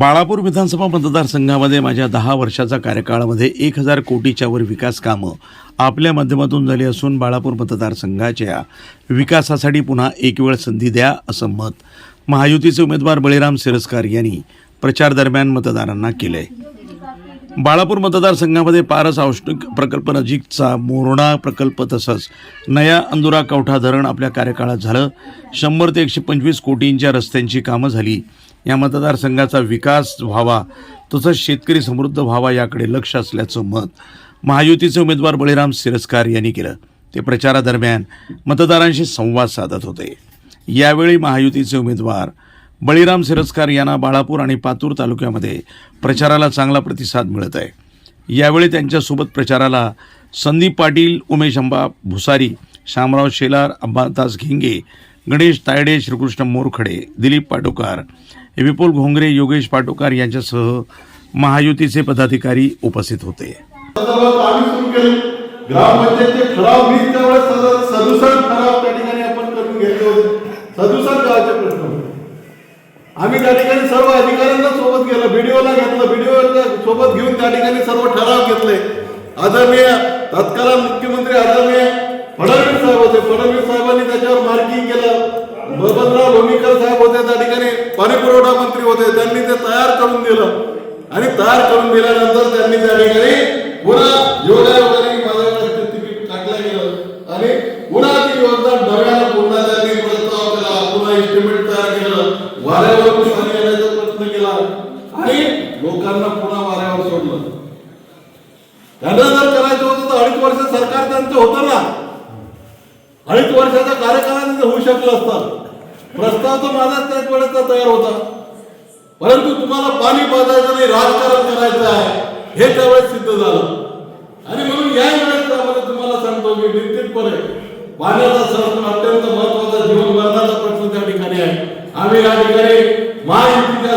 बाळापूर विधानसभा मतदारसंघामध्ये माझ्या दहा वर्षाच्या कार्यकाळामध्ये एक हजार कोटीच्या वर विकास कामं आपल्या माध्यमातून झाली असून बाळापूर मतदारसंघाच्या विकासासाठी पुन्हा एक वेळ संधी द्या असं मत महायुतीचे उमेदवार बळीराम सिरस्कार यांनी प्रचार दरम्यान मतदारांना केलंय. बाळापूर मतदारसंघामध्ये पारस औष्णिक प्रकल्प नजीकचा मोरणा प्रकल्प तसंच नया अंदुरा कवठा धरण आपल्या कार्यकाळात झालं. शंभर ते एकशे पंचवीस कोटींच्या रस्त्यांची कामं झाली. या मतदारसंघाचा विकास व्हावा तसंच शेतकरी समृद्ध व्हावा याकडे लक्ष असल्याचं मत महायुतीचे उमेदवार बळीराम सिरस्कार यांनी केलं. ते प्रचारादरम्यान मतदारांशी संवाद साधत होते. यावेळी महायुतीचे उमेदवार बळीराम सिरस्कार यांना बाळापूर आणि पातूर तालुक्यामध्ये प्रचाराला चांगला प्रतिसाद मिळत आहे. यावेळी त्यांच्यासोबत प्रचाराला संदीप पाटील उमेश अंबा भुसारी शामराव शेलार अंबादास घेंगे गणेश तायडे श्रीकृष्ण मोरखडे दिलीप पाटोकार विपुल घोंगरे योगेश पाटोकार यांच्यासह महायुतीचे पदाधिकारी उपस्थित होते. ग्रामपंचायतचे ठराव वीस सदुसष्ट ठराव त्या ठिकाणी आपण करून घेतले होते. सदुसष्ट होते आम्ही त्या ठिकाणी सर्व अधिकाऱ्यांना सोबत गेलो. बीडीओला घेतलं. बीडीओ सोबत घेऊन त्या ठिकाणी सर्व ठराव घेतले. आदरणीय तत्कालीन मुख्यमंत्री आदरणीय फडणवीस साहेब होते. फडणवीस साहेबांनी त्याच्यावर मार्किंग केलं. बबनराव लोणीकर साहेब होते त्या ठिकाणी. पाणी पुरवठा मंत्री होते. त्यांनी ते तयार करून दिलं. आणि तयार करून दिल्यानंतर त्यांनी त्या ठिकाणी पुन्हा आणि लोकांना पुन्हा वाऱ्यावर सोडलं. त्यांना जर करायचं होतं तर अडीच वर्ष सरकार त्यांचं होतं ना. अडीच वर्षाचा कार्यकाळ होऊ शकलं असतं. प्रस्ताव तर माझा त्याच वेळेचा तयार होता. परंतु तुम्हाला पाणी पाजायचं नाही राजकारण करायचं आहे हे त्यावेळेस सिद्ध झालं. आणि म्हणून या वेळेस तुम्हाला सांगतो मी निश्चितपणे पाण्याचा सण अत्यंत महत्त्वाचा जीवन मरणाचा प्रश्न त्या ठिकाणी आहे. आम्ही या ठिकाणी महायुतीच्या